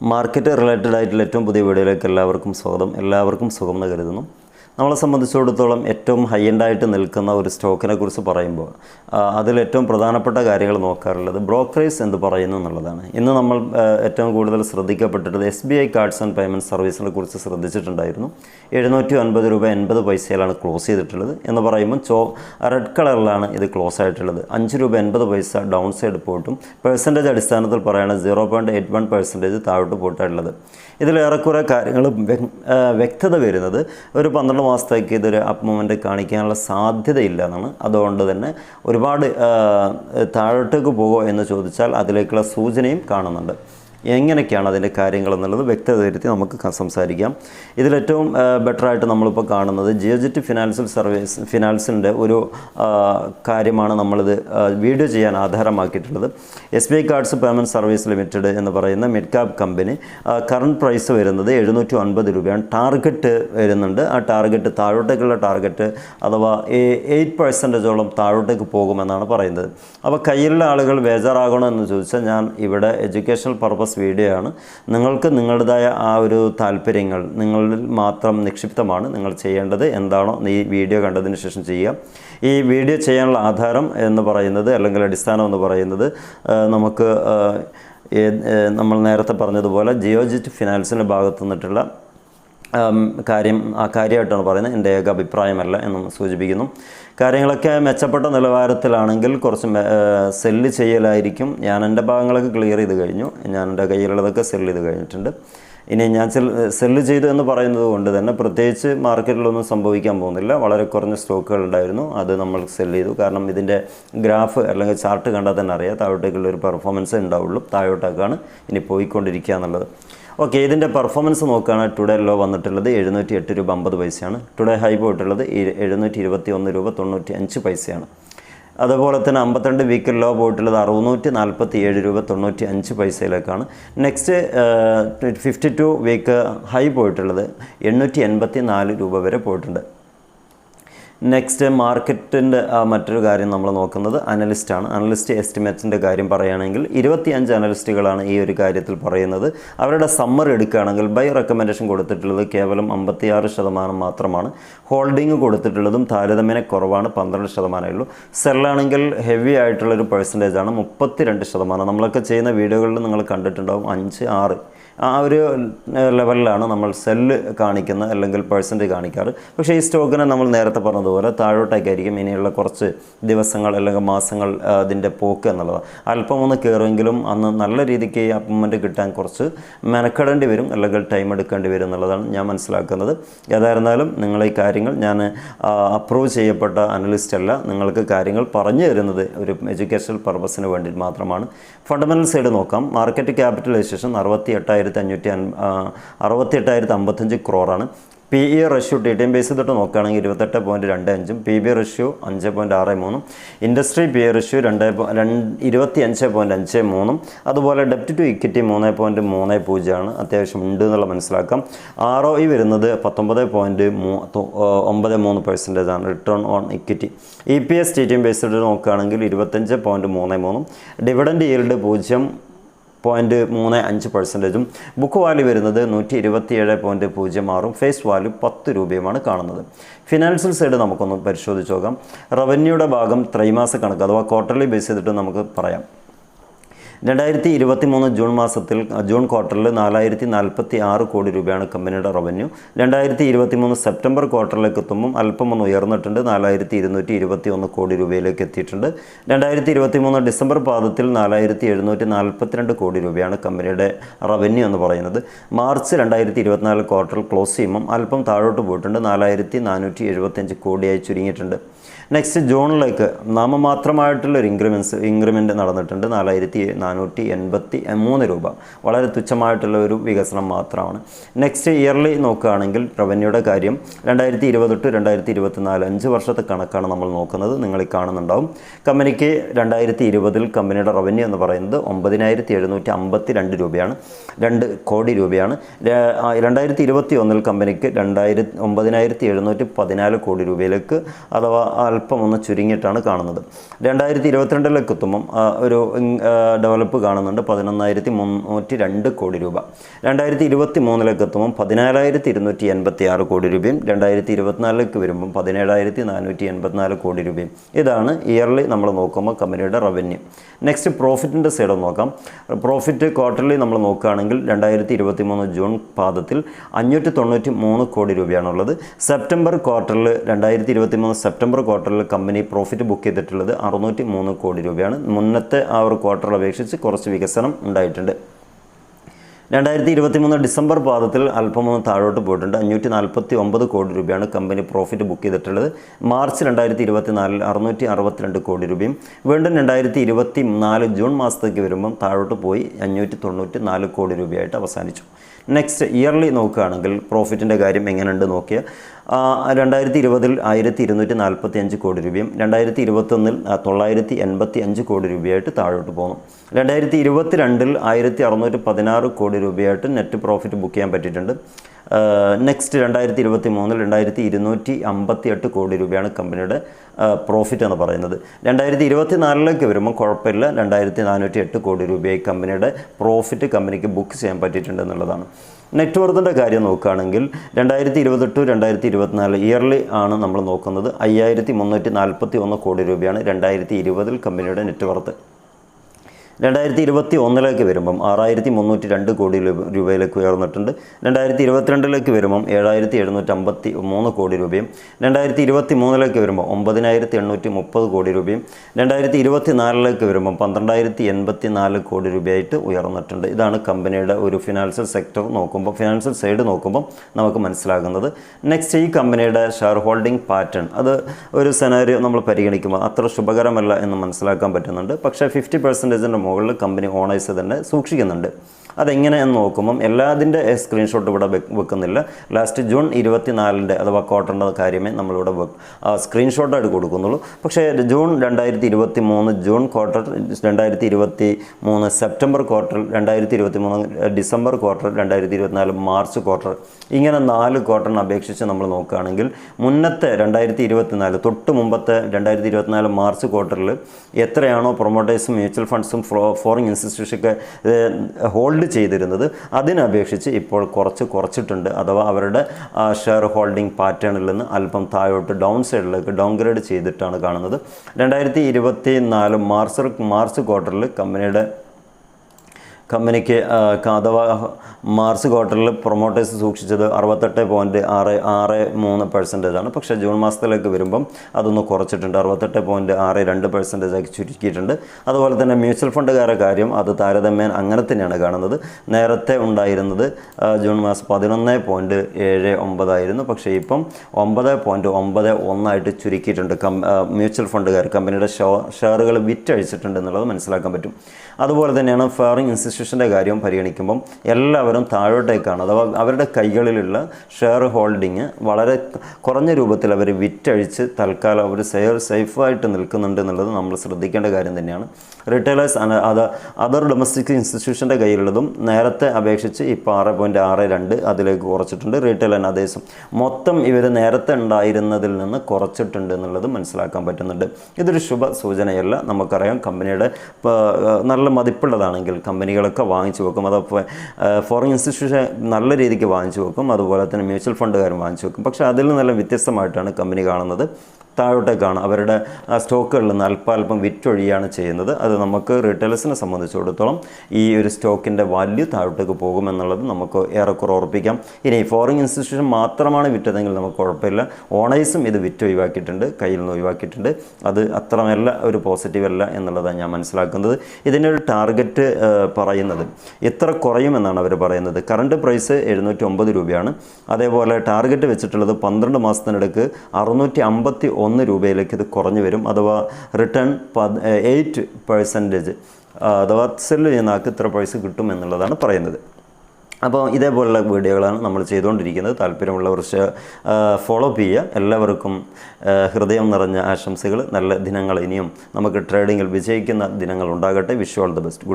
Market related ആയിട്ടുള്ള ഏറ്റവും പുതിയ വീഡിയോയിലേക്ക് എല്ലാവർക്കും സ്വാഗതം. എല്ലാവർക്കും സുഖം എന്ന് കരുതുന്നു. നമ്മളെ സംബന്ധിച്ചിടത്തോളം ഏറ്റവും ഹൈ എൻഡായിട്ട് നിൽക്കുന്ന ഒരു സ്റ്റോക്കിനെ കുറിച്ച് പറയുമ്പോൾ അതിൽ ഏറ്റവും പ്രധാനപ്പെട്ട കാര്യങ്ങൾ നോക്കാറുള്ളത് ബ്രോക്കറേജ് എന്ന് പറയുന്നു എന്നുള്ളതാണ്. ഇന്ന് നമ്മൾ ഏറ്റവും കൂടുതൽ ശ്രദ്ധിക്കപ്പെട്ടിട്ടത് S B I cards and payment സർവീസിനെ കുറിച്ച് ശ്രദ്ധിച്ചിട്ടുണ്ടായിരുന്നു. എഴുന്നൂറ്റി ഒൻപത് രൂപ എൺപത് പൈസയിലാണ് ക്ലോസ് ചെയ്തിട്ടുള്ളത് എന്ന് പറയുമ്പോൾ ചോ റെഡ് കളറിലാണ് ഇത് ക്ലോസ് ആയിട്ടുള്ളത്. അഞ്ച് രൂപ എൺപത് പൈസ ഡൗൺ സൈഡ് പോയിട്ടും പെർസെന്റേജ് അടിസ്ഥാനത്തിൽ പറയുകയാണെങ്കിൽ zero point eight one percentage താഴോട്ട് പോയിട്ടുള്ളത് ഇതിലേറെക്കുറെ കാര്യങ്ങൾ വ്യ- വ്യക്തത വരുന്നത് ഒരു പന്ത്രണ്ട് മാസത്തേക്ക് ഇതൊരു അപ്പ് മൂവ്മെന്റ് കാണിക്കാനുള്ള സാധ്യതയില്ല എന്നാണ്. അതുകൊണ്ട് തന്നെ ഒരുപാട് താഴോട്ടേക്ക് പോകുമോ എന്ന് ചോദിച്ചാൽ അതിലേക്കുള്ള സൂചനയും കാണുന്നുണ്ട്. എങ്ങനെയൊക്കെയാണ് അതിന്റെ കാര്യങ്ങൾ എന്നുള്ളത് വ്യക്തത വരുത്തി നമുക്ക് സംസാരിക്കാം. ഇതിലേറ്റവും ബെറ്ററായിട്ട് നമ്മളിപ്പോൾ കാണുന്നത് ജിയോജിറ്റ് ഫിനാൻഷ്യൽ സർവീസ് ഫിനാൻസിന്റെ ഒരു കാര്യമാണ് നമ്മളിത് വീഡിയോ ചെയ്യാൻ ആധാരമാക്കിയിട്ടുള്ളത്. S B I cards payment service limited എന്ന് പറയുന്ന മിഡ് കാപ്പ് കമ്പനി കറണ്ട് പ്രൈസ് വരുന്നത് എഴുന്നൂറ്റി ഒൻപത് രൂപയാണ്. ടാർഗറ്റ് വരുന്നുണ്ട്. ആ ടാർഗറ്റ് താഴോട്ടേക്കുള്ള ടാർഗറ്റ് അഥവാ എയ്റ്റ് പെർസെന്റേജോളം താഴോട്ടേക്ക് പോകുമെന്നാണ് പറയുന്നത്. അപ്പോൾ കയ്യിലുള്ള ആളുകൾ ബേജാറാകണമെന്ന് ചോദിച്ചാൽ ഞാൻ ഇവിടെ എഡ്യൂക്കേഷണൽ പർപ്പസ് വീഡിയോ ആണ്. നിങ്ങൾക്ക് നിങ്ങളുടേതായ ആ ഒരു താല്പര്യങ്ങൾ നിങ്ങളിൽ മാത്രം നിക്ഷിപ്തമാണ് നിങ്ങൾ ചെയ്യേണ്ടത്. എന്താണോ ഈ വീഡിയോ കണ്ടതിന് ശേഷം ചെയ്യുക. ഈ വീഡിയോ ചെയ്യാനുള്ള ആധാരം എന്ന് പറയുന്നത് അല്ലെങ്കിൽ അടിസ്ഥാനം എന്ന് പറയുന്നത് നമുക്ക് നമ്മൾ നേരത്തെ പറഞ്ഞതുപോലെ ജിയോജിറ്റ് ഫിനാൻസിന്റെ ഭാഗത്തു നിന്നിട്ടുള്ള കാര്യം ആ കാര്യമായിട്ടാണ് പറയുന്നത്. എന്റെ ഏക അഭിപ്രായമല്ല എന്നും സൂചിപ്പിക്കുന്നു. കാര്യങ്ങളൊക്കെ മെച്ചപ്പെട്ട നിലവാരത്തിലാണെങ്കിൽ കുറച്ച് സെല്ല് ചെയ്യലായിരിക്കും. ഞാൻ എന്റെ ഭാഗങ്ങളൊക്കെ ക്ലിയർ ചെയ്ത് കഴിഞ്ഞു. ഞാൻ എന്റെ കയ്യിലുള്ളതൊക്കെ സെല്ല് ചെയ്ത് കഴിഞ്ഞിട്ടുണ്ട്. ഇനി ഞാൻ സെല്ല് ചെയ്തു എന്ന് പറയുന്നത് കൊണ്ട് തന്നെ പ്രത്യേകിച്ച് മാർക്കറ്റിലൊന്നും സംഭവിക്കാൻ പോകുന്നില്ല. വളരെ കുറഞ്ഞ സ്റ്റോക്കുകൾ ഉണ്ടായിരുന്നു. അത് നമ്മൾ സെല്ല് ചെയ്തു. കാരണം ഇതിന്റെ ഗ്രാഫ് അല്ലെങ്കിൽ ചാർട്ട് കണ്ടാൽ തന്നെ അറിയാം. താഴോട്ടേക്കുള്ള ഒരു പെർഫോമൻസ് ഉണ്ടാവുള്ളൂ താഴോട്ടേക്കാണ് ഇനി പോയിക്കൊണ്ടിരിക്കുക എന്നുള്ളത്. ഓക്കെ ഇതിന്റെ പെർഫോമൻസ് നോക്കുകയാണ്. ടുഡേ ലോ വന്നിട്ടുള്ളത് എഴുന്നൂറ്റി എട്ട് രൂപ അമ്പത് പൈസയാണ്. ടുഡേ ഹൈ പോയിട്ടുള്ളത് എഴുന്നൂറ്റി ഇരുപത്തി ഒന്ന് രൂപ തൊണ്ണൂറ്റി അഞ്ച് പൈസയാണ്. അതുപോലെ തന്നെ അമ്പത്തിരണ്ട് വീക്കിൽ ലോ പോയിട്ടുള്ളത് അറുന്നൂറ്റി നാൽപ്പത്തി ഏഴ് രൂപ തൊണ്ണൂറ്റി അഞ്ച് പൈസയിലേക്കാണ്. Next fifty two week high പോയിട്ടുള്ളത് എണ്ണൂറ്റി എൺപത്തി നാല് രൂപ വരെ പോയിട്ടുണ്ട്. നെക്സ്റ്റ് മാർക്കറ്റിന്റെ മറ്റൊരു കാര്യം നമ്മൾ നോക്കുന്നത് അനലിസ്റ്റാണ് അനലിസ്റ്റ് എസ്റ്റിമേറ്റിന്റെ കാര്യം പറയുകയാണെങ്കിൽ ഇരുപത്തിയഞ്ച് അനലിസ്റ്റുകളാണ് ഈ ഒരു കാര്യത്തിൽ പറയുന്നത്. അവരുടെ സമ്മർ എടുക്കുകയാണെങ്കിൽ ബൈ റെക്കമെൻഡേഷൻ കൊടുത്തിട്ടുള്ളത് കേവലം അമ്പത്തിയാറ് ശതമാനം മാത്രമാണ്. ഹോൾഡിംഗ് കൊടുത്തിട്ടുള്ളതും താരതമ്യേന കുറവാണ് പന്ത്രണ്ട് ശതമാനമേ ഉള്ളൂ. സെല്ലാണെങ്കിൽ ഹെവി ആയിട്ടുള്ളൊരു പെർസെന്റേജാണ് മുപ്പത്തിരണ്ട് ശതമാനം. നമ്മളൊക്കെ ചെയ്യുന്ന വീഡിയോകളിൽ നിങ്ങൾ കണ്ടിട്ടുണ്ടാവും അഞ്ച് ആറ്. ആ ഒരു ലെവലിലാണ് നമ്മൾ സെല്ല് കാണിക്കുന്ന അല്ലെങ്കിൽ പേഴ്സന്റ് കാണിക്കാറ്. പക്ഷേ ഈ സ്റ്റോക്കിനെ നമ്മൾ നേരത്തെ പറഞ്ഞതുപോലെ താഴോട്ടേക്കായിരിക്കും ഇനിയുള്ള കുറച്ച് ദിവസങ്ങൾ അല്ലെങ്കിൽ മാസങ്ങൾ അതിന്റെ പോക്ക് എന്നുള്ളത് അല്പം ഒന്ന് കയറുമെങ്കിലും അന്ന് നല്ല രീതിക്ക് ഈ കിട്ടാൻ കുറച്ച് മെനക്കെടേണ്ടി വരും അല്ലെങ്കിൽ ടൈം എടുക്കേണ്ടി വരും എന്നുള്ളതാണ് ഞാൻ മനസ്സിലാക്കുന്നത്. ഏതായിരുന്നാലും നിങ്ങൾ ഈ കാര്യങ്ങൾ ഞാൻ അപ്രൂവ് ചെയ്യപ്പെട്ട അനലിസ്റ്റ് അല്ല. നിങ്ങൾക്ക് കാര്യങ്ങൾ പറഞ്ഞു തരുന്നത് ഒരു എഡ്യൂക്കേഷണൽ പർപ്പസിന് വേണ്ടി മാത്രമാണ്. ഫണ്ടമെന്റൽ സൈഡ് നോക്കാം. മാർക്കറ്റ് ക്യാപിറ്റലൈസേഷൻ അറുപത്തി എട്ടായിരത്തി അഞ്ഞൂറ്റി അൻ അറുപത്തി എട്ടായിരത്തി അമ്പത്തഞ്ച് ക്രോറാണ് P E ratio T T M base തൊട്ട് നോക്കുകയാണെങ്കിൽ ഇരുപത്തെട്ട് പോയിന്റ് രണ്ട് അഞ്ചും പി ബി റഷ്യൂ അഞ്ച് പോയിന്റ് ആറ് മൂന്നും ഇൻഡസ്ട്രി പി എ റഷ്യൂ രണ്ട് ഇരുപത്തി അഞ്ച് പോയിന്റ് അഞ്ച് മൂന്നും അതുപോലെ ഡെപ്റ്റ് ടു ഇക്വിറ്റി മൂന്ന് പോയിന്റ് മൂന്ന് പൂജ്യമാണ്. അത്യാവശ്യം ഉണ്ട് എന്നുള്ള മനസ്സിലാക്കാം. ആർ ഒ ഇ വരുന്നത് പത്തൊമ്പത് പോയിന്റ് ഒമ്പത് മൂന്ന് പെർസെന്റേജ് ആണ്. Return on equity E P S T T M base നോക്കുകയാണെങ്കിൽ ഇരുപത്തഞ്ച് പോയിന്റ് മൂന്ന് മൂന്നും. ഡിവിഡൻഡ് ഈൽഡ് പൂജ്യം പോയിന്റ് മൂന്ന് അഞ്ച് പെർസെന്റേജും ബുക്ക് വാല്യൂ വരുന്നത് നൂറ്റി ഇരുപത്തിയേഴ് പോയിന്റ് പൂജ്യം ആറും ഫേസ് വാല്യൂ പത്ത് രൂപയുമാണ് കാണുന്നത്. ഫിനാൻഷ്യൽ സൈഡ് നമുക്കൊന്ന് പരിശോധിച്ച് നോക്കാം. റവന്യൂയുടെ ഭാഗം ത്രൈമാസ കണക്ക് അഥവാ ക്വാർട്ടർലി ബേസ് ചെയ്തിട്ട് നമുക്ക് പറയാം. രണ്ടായിരത്തി ഇരുപത്തി മൂന്ന് ജൂൺ മാസത്തിൽ ജൂൺ ക്വാർട്ടറിൽ നാലായിരത്തി നാൽപ്പത്തി ആറ് കോടി രൂപയാണ് കമ്പനിയുടെ റവന്യൂ. രണ്ടായിരത്തി ഇരുപത്തി മൂന്ന് സെപ്റ്റംബർ ക്വാർട്ടറിലേക്ക് എത്തുമ്പം അല്പം ഒന്ന് ഉയർന്നിട്ടുണ്ട്. നാലായിരത്തി ഇരുന്നൂറ്റി ഇരുപത്തി ഒന്ന് കോടി രൂപയിലേക്ക് എത്തിയിട്ടുണ്ട്. രണ്ടായിരത്തി ഇരുപത്തി മൂന്ന് ഡിസംബർ പാദത്തിൽ നാലായിരത്തി എഴുന്നൂറ്റി നാൽപ്പത്തിരണ്ട് കോടി രൂപയാണ് കമ്പനിയുടെ റവന്യൂ എന്ന് പറയുന്നത്. മാർച്ച് രണ്ടായിരത്തി ഇരുപത്തിനാല് ക്വാർട്ടറിൽ ക്ലോസ് ചെയ്യുമ്പം അല്പം താഴോട്ട് പോയിട്ടുണ്ട്. നാലായിരത്തി നാനൂറ്റി എഴുപത്തഞ്ച് കോടിയായി ചുരുങ്ങിയിട്ടുണ്ട്. നെക്സ്റ്റ് ജോണിലേക്ക് നാമമാത്രമായിട്ടുള്ളൊരു ഇൻക്രിമെൻസ് ഇൻക്രിമെന്റ് നടന്നിട്ടുണ്ട്. നാലായിരത്തി നാനൂറ്റി എൺപത്തി മൂന്ന് രൂപ. വളരെ തുച്ഛമായിട്ടുള്ള ഒരു വികസനം മാത്രമാണ്. നെക്സ്റ്റ് ഇയർലി നോക്കുകയാണെങ്കിൽ റവന്യൂയുടെ കാര്യം രണ്ടായിരത്തി ഇരുപത് ടു രണ്ടായിരത്തി ഇരുപത്തിനാല് അഞ്ച് വർഷത്തെ കണക്കാണ് നമ്മൾ നോക്കുന്നത്. നിങ്ങൾ ഈ കാണുന്നുണ്ടാവും. കമ്പനിക്ക് രണ്ടായിരത്തി ഇരുപതിൽ കമ്പനിയുടെ റവന്യൂ എന്ന് പറയുന്നത് ഒമ്പതിനായിരത്തി എഴുന്നൂറ്റി അമ്പത്തി രണ്ട് രൂപയാണ്. രണ്ട് കോടി രൂപയാണ്. രണ്ടായിരത്തി ഇരുപത്തി ഒന്നിൽ കമ്പനിക്ക് രണ്ടായിരത്തി ഒമ്പതിനായിരത്തി എഴുന്നൂറ്റി പതിനാല് കോടി രൂപയിലേക്ക് അഥവാ അല്പം ഒന്ന് ചുരുങ്ങിയിട്ടാണ് കാണുന്നത്. രണ്ടായിരത്തി ഇരുപത്തിരണ്ടിലേക്ക് എത്തുമ്പം ഒരു ഡെവലപ്പ് കാണുന്നുണ്ട്. പതിനൊന്നായിരത്തി മുന്നൂറ്റി രണ്ട് കോടി രൂപ. രണ്ടായിരത്തി ഇരുപത്തി മൂന്നിലേക്ക് എത്തുമ്പം പതിനാലായിരത്തി ഇരുന്നൂറ്റി എൺപത്തി ആറ് കോടി രൂപയും രണ്ടായിരത്തി ഇരുപത്തിനാലിലേക്ക് വരുമ്പം പതിനേഴായിരത്തി നാനൂറ്റി എൺപത്തിനാല് കോടി രൂപയും. ഇതാണ് ഇയർലി നമ്മൾ നോക്കുമ്പോൾ കമ്പനിയുടെ റവന്യൂ. നെക്സ്റ്റ് പ്രോഫിറ്റിന്റെ സൈഡ് നോക്കാം. പ്രോഫിറ്റ് ക്വാർട്ടർലി നമ്മൾ നോക്കുകയാണെങ്കിൽ രണ്ടായിരത്തി ഇരുപത്തി മൂന്ന് ജൂൺ പാദത്തിൽ അഞ്ഞൂറ്റി തൊണ്ണൂറ്റി മൂന്ന് കോടി രൂപയാണുള്ളത്. സെപ്റ്റംബർ ക്വാർട്ടറിൽ രണ്ടായിരത്തി ഇരുപത്തി മൂന്ന് സെപ്റ്റംബർ ക്വാർട്ടറിൽ കമ്പനി പ്രോഫിറ്റ് ബുക്ക് ചെയ്തിട്ടുള്ളത് അറുന്നൂറ്റി മൂന്ന് കോടി രൂപയാണ്. മുന്നത്തെ ആ ഒരു ക്വാർട്ടറിൽ അപേക്ഷിച്ച് കുറച്ച് വികസനം ഉണ്ടായിട്ടുണ്ട്. രണ്ടായിരത്തി ഇരുപത്തി മൂന്ന് ഡിസംബർ പാദത്തിൽ അല്പമൊന്ന് താഴോട്ട് പോയിട്ടുണ്ട്. അഞ്ഞൂറ്റി നാൽപ്പത്തി ഒമ്പത് കോടി രൂപയാണ് കമ്പനി പ്രോഫിറ്റ് ബുക്ക് ചെയ്തിട്ടുള്ളത്. മാർച്ച് രണ്ടായിരത്തി ഇരുപത്തി നാലിൽ അറുന്നൂറ്റി അറുപത്തിരണ്ട് കോടി രൂപയും വീണ്ടും രണ്ടായിരത്തി ഇരുപത്തി നാല് ജൂൺ മാസത്തേക്ക് വരുമ്പം താഴോട്ട് പോയി അഞ്ഞൂറ്റി തൊണ്ണൂറ്റി നാല് കോടി രൂപയായിട്ട് അവസാനിച്ചു. നെക്സ്റ്റ് ഇയർലി നോക്കുകയാണെങ്കിൽ പ്രോഫിറ്റിന്റെ കാര്യം എങ്ങനെയുണ്ട് നോക്കിയാൽ രണ്ടായിരത്തി ഇരുപതിൽ ആയിരത്തി ഇരുന്നൂറ്റി നാൽപ്പത്തി അഞ്ച് കോടി രൂപയും രണ്ടായിരത്തി ഇരുപത്തൊന്നിൽ തൊള്ളായിരത്തി എൺപത്തി അഞ്ച് കോടി രൂപയായിട്ട് താഴോട്ട് പോകുന്നു രണ്ടായിരത്തി ഇരുപത്തി രണ്ടിൽ ആയിരത്തി അറുന്നൂറ്റി പതിനാറ് കോടി രൂപയായിട്ട് നെറ്റ് പ്രോഫിറ്റ് ബുക്ക് ചെയ്യാൻ പറ്റിയിട്ടുണ്ട്. നെക്സ്റ്റ് രണ്ടായിരത്തി ഇരുപത്തി മൂന്നിൽ രണ്ടായിരത്തി ഇരുന്നൂറ്റി അമ്പത്തി എട്ട് കോടി രൂപയാണ് കമ്പനിയുടെ പ്രോഫിറ്റ് എന്ന് പറയുന്നത്. രണ്ടായിരത്തി ഇരുപത്തി നാലിലേക്ക് വരുമ്പോൾ കുഴപ്പമില്ല. രണ്ടായിരത്തി നാനൂറ്റി എട്ട് കോടി രൂപയായി കമ്പനിയുടെ പ്രോഫിറ്റ് കമ്പനിക്ക് ബുക്ക് ചെയ്യാൻ പറ്റിയിട്ടുണ്ട് എന്നുള്ളതാണ്. നെറ്റ് വർത്തിന്റെ കാര്യം നോക്കുകയാണെങ്കിൽ രണ്ടായിരത്തി ഇരുപത് ടു രണ്ടായിരത്തി ഇരുപത്തിനാല് ഇയർലി ആണ് നമ്മൾ നോക്കുന്നത്. അയ്യായിരത്തി മുന്നൂറ്റി നാൽപ്പത്തി ഒന്ന് കോടി രൂപയാണ് രണ്ടായിരത്തി ഇരുപതിൽ കമ്പനിയുടെ നെറ്റ് വർത്ത് രണ്ടായിരത്തി ഇരുപത്തി ഒന്നിലേക്ക് വരുമ്പം ആറായിരത്തി മുന്നൂറ്റി രണ്ട് കോടി രൂപയിലേക്ക് ഉയർന്നിട്ടുണ്ട്. രണ്ടായിരത്തി ഇരുപത്തിരണ്ടിലേക്ക് വരുമ്പം ഏഴായിരത്തി എഴുന്നൂറ്റി അമ്പത്തി മൂന്ന് കോടി രൂപയും രണ്ടായിരത്തി ഇരുപത്തി മൂന്നിലേക്ക് വരുമ്പോൾ ഒമ്പതിനായിരത്തി എണ്ണൂറ്റി മുപ്പത് കോടി രൂപയും രണ്ടായിരത്തി ഇരുപത്തി നാലിലേക്ക് വരുമ്പം പന്ത്രണ്ടായിരത്തി എൺപത്തി നാല് കോടി രൂപയായിട്ട് ഉയർന്നിട്ടുണ്ട്. ഇതാണ് കമ്പനിയുടെ ഒരു ഫിനാൻഷ്യൽ സെക്ടർ നോക്കുമ്പോൾ ഫിനാൻഷ്യൽ സൈഡ് നോക്കുമ്പോൾ നമുക്ക് മനസ്സിലാകുന്നത്. നെക്സ്റ്റ് ഈ കമ്പനിയുടെ ഷെയർ ഹോൾഡിംഗ് പാറ്റേൺ അത് ഒരു സെനാരിയോ നമ്മൾ പരിഗണിക്കുമ്പോൾ അത്ര ശുഭകരമല്ല എന്ന് മനസ്സിലാക്കാൻ പറ്റുന്നുണ്ട്. പക്ഷേ ഫിഫ്റ്റി പെർസെന്റേജിന്റെ മുകളിൽ കമ്പനി ഓണേഴ്സ് തന്നെ സൂക്ഷിക്കുന്നുണ്ട്. അതെങ്ങനെ എന്ന് നോക്കുമ്പം എല്ലാതിന്റെ സ്ക്രീൻഷോട്ട് ഇവിടെ വെക്കുന്നില്ല. ലാസ്റ്റ് ജൂൺ ഇരുപത്തിനാലിന്റെ അഥവാ ക്വാർട്ടറിന്റെ കാര്യമേ നമ്മളിവിടെ സ്ക്രീൻഷോട്ടായിട്ട് കൊടുക്കുന്നുള്ളൂ പക്ഷേ ജൂൺ രണ്ടായിരത്തി ഇരുപത്തി മൂന്ന് ജൂൺ ക്വാർട്ടർ രണ്ടായിരത്തി ഇരുപത്തി മൂന്ന് സെപ്റ്റംബർ ക്വാർട്ടർ രണ്ടായിരത്തി ഇരുപത്തി മൂന്ന് ഡിസംബർ ക്വാർട്ടർ രണ്ടായിരത്തി ഇരുപത്തിനാല് മാർച്ച് ക്വാർട്ടർ ഇങ്ങനെ നാല് ക്വാർട്ടറിനെ അപേക്ഷിച്ച് നമ്മൾ നോക്കുകയാണെങ്കിൽ മുന്നത്തെ രണ്ടായിരത്തി ഇരുപത്തിനാല് തൊട്ട് മുമ്പത്തെ രണ്ടായിരത്തി ഇരുപത്തിനാല് മാർച്ച് ക്വാർട്ടറിൽ എത്രയാണോ പ്രൊമോട്ടേഴ്സും മ്യൂച്വൽ ഫണ്ട്സും ഫോറിൻ ഇൻസ്റ്റിറ്റ്യൂഷനൊക്കെ ഹോൾഡ് ചെയ്തിരുന്നത് അതിനപേക്ഷിച്ച് ഇപ്പോൾ കുറച്ച് കുറച്ചിട്ടുണ്ട്. അഥവാ അവരുടെ ഷെയർ ഹോൾഡിംഗ് പാറ്റേണിൽ നിന്ന് അല്പം താഴോട്ട് ഡൗൺ സൈഡിലേക്ക് ഡൗൺ ഗ്രേഡ് ചെയ്തിട്ടാണ് കാണുന്നത്. രണ്ടായിരത്തി ഇരുപത്തി നാല് മാർച്ച് മാർച്ച് ക്വാർട്ടറിൽ കമ്പനിയുടെ കമ്പനിക്ക് അഥവാ മാർച്ച് ക്വാർട്ടറിൽ പ്രൊമോട്ടേഴ്സ് സൂക്ഷിച്ചത് അറുപത്തെട്ട് പോയിന്റ് ആറ് ആറ് മൂന്ന് പെർസെന്റേജ് ആണ്. പക്ഷേ ജൂൺ മാസത്തിലേക്ക് വരുമ്പം അതൊന്ന് കുറച്ചിട്ടുണ്ട്. അറുപത്തെട്ട് പോയിന്റ് ആറ് രണ്ട് പെർസെന്റേജ് ആക്കി ചുരുക്കിയിട്ടുണ്ട്. അതുപോലെ തന്നെ മ്യൂച്വൽ ഫണ്ടുകാരുടെ കാര്യം അത് താരതമ്യം അങ്ങനെ തന്നെയാണ് കാണുന്നത്. നേരത്തെ ഉണ്ടായിരുന്നത് ജൂൺ മാസം പതിനൊന്ന് പോയിന്റ് ഏഴ് ഒമ്പതായിരുന്നു പക്ഷേ ഇപ്പം ഒമ്പത് പോയിന്റ് ഒമ്പത് ഒന്നായിട്ട് ചുരുക്കിയിട്ടുണ്ട്. കം മ്യൂച്വൽ ഫണ്ടുകാർ കമ്പനിയുടെ ഷോ ഷെയറുകൾ വിറ്റഴിച്ചിട്ടുണ്ട് എന്നുള്ളത് മനസ്സിലാക്കാൻ പറ്റും. അതുപോലെ തന്നെയാണ് ഫോറിൻ ഇൻസ്റ്റിറ്റ്യൂഷന്റെ കാര്യം പരിഗണിക്കുമ്പം എല്ലാവരും താഴോട്ടേക്കാണ്. അഥവാ അവരുടെ കൈകളിലുള്ള ഷെയർ ഹോൾഡിങ് വളരെ കുറഞ്ഞ രൂപത്തിൽ അവർ വിറ്റഴിച്ച് തൽക്കാലം അവർ ഷെയർ സേഫായിട്ട് നിൽക്കുന്നുണ്ട് എന്നുള്ളത് നമ്മൾ ശ്രദ്ധിക്കേണ്ട കാര്യം തന്നെയാണ്. റിട്ടെയിലേഴ്സ് അത് അതർ ഡൊമസ്റ്റിക് ഇൻസ്റ്റിറ്റ്യൂഷന്റെ കയ്യിലുള്ളതും നേരത്തെ അപേക്ഷിച്ച് ഇപ്പോൾ ആറ് പോയിന്റ് ആറ് രണ്ട് അതിലേക്ക് കുറച്ചിട്ടുണ്ട്. റീറ്റെയിൽ അതേസം മൊത്തം ഇവർ നേരത്തെ ഉണ്ടായിരുന്നതിൽ നിന്ന് കുറച്ചിട്ടുണ്ട് എന്നുള്ളത് മനസ്സിലാക്കാൻ പറ്റുന്നുണ്ട്. ഇതൊരു ശുഭ സൂചനയല്ല. നമുക്കറിയാം കമ്പനിയുടെ നല്ല മതിപ്പുള്ളതാണെങ്കിൽ കമ്പനികളൊക്കെ വാങ്ങിച്ചു വെക്കും. അത് ഫോറിൻ ഇൻസ്റ്റിറ്റ്യൂഷൻ നല്ല രീതിക്ക് വാങ്ങിച്ചു വെക്കും. അതുപോലെ തന്നെ മ്യൂച്വൽ ഫണ്ടുകാരും വാങ്ങിച്ചു വെക്കും. പക്ഷേ അതിൽ നിന്നെല്ലാം വ്യത്യസ്തമായിട്ടാണ് കമ്പനി കാണുന്നത്. താഴോട്ടേക്കാണ്. അവരുടെ സ്റ്റോക്കുകളിൽ നിന്ന് അല്പാൽപ്പം വിറ്റൊഴിയാണ് ചെയ്യുന്നത്. അത് നമുക്ക് റീറ്റെയിലേഴ്സിനെ സംബന്ധിച്ചിടത്തോളം ഈ ഒരു സ്റ്റോക്കിന്റെ വാല്യൂ താഴോട്ടേക്ക് പോകുമെന്നുള്ളത് നമുക്ക് ഏറെക്കുറെ ഉറപ്പിക്കാം. ഇനി ഫോറിൻ ഇൻസ്റ്റിറ്റ്യൂഷൻ മാത്രമാണ് വിറ്റതെങ്കിൽ നമുക്ക് കുഴപ്പമില്ല. ഓണേഴ്സും ഇത് വിറ്റ് ഒഴിവാക്കിയിട്ടുണ്ട് കയ്യിൽ നിന്ന് ഒഴിവാക്കിയിട്ടുണ്ട്. അത് അത്രമല്ല ഒരു പോസിറ്റീവ് അല്ല എന്നുള്ളതാണ് ഞാൻ മനസ്സിലാക്കുന്നത്. ഇതിന്റെ ഒരു ടാർഗറ്റ് പറയുന്നത് എത്ര കുറയുമെന്നാണ് അവർ പറയുന്നത്. കറണ്ട് പ്രൈസ് എഴുന്നൂറ്റി ഒമ്പത് രൂപയാണ്. അതേപോലെ ടാർഗറ്റ് വെച്ചിട്ടുള്ളത് പന്ത്രണ്ട് മാസത്തിനിടയ്ക്ക് അറുന്നൂറ്റി അമ്പത്തി ഒന്ന് രൂപയിലേക്ക് ഇത് കുറഞ്ഞു വരും. അഥവാ റിട്ടേൺ പത് എയ്റ്റ് പെർസെന്റേജ് അഥവാ സെല്ല് ചെയ്യുന്ന ആൾക്ക് ഇത്ര പൈസ കിട്ടും എന്നുള്ളതാണ് പറയുന്നത്. അപ്പോൾ ഇതേപോലുള്ള വീഡിയോകളാണ് നമ്മൾ ചെയ്തുകൊണ്ടിരിക്കുന്നത്. താല്പര്യമുള്ളവർ ഫോളോ അപ്പ് ചെയ്യുക. എല്ലാവർക്കും ഹൃദയം നിറഞ്ഞ ആശംസകൾ. നല്ല ദിനങ്ങൾ ഇനിയും നമുക്ക് ട്രേഡിങ്ങിൽ വിജയിക്കുന്ന ദിനങ്ങൾ ഉണ്ടാകട്ടെ. Wish all the best good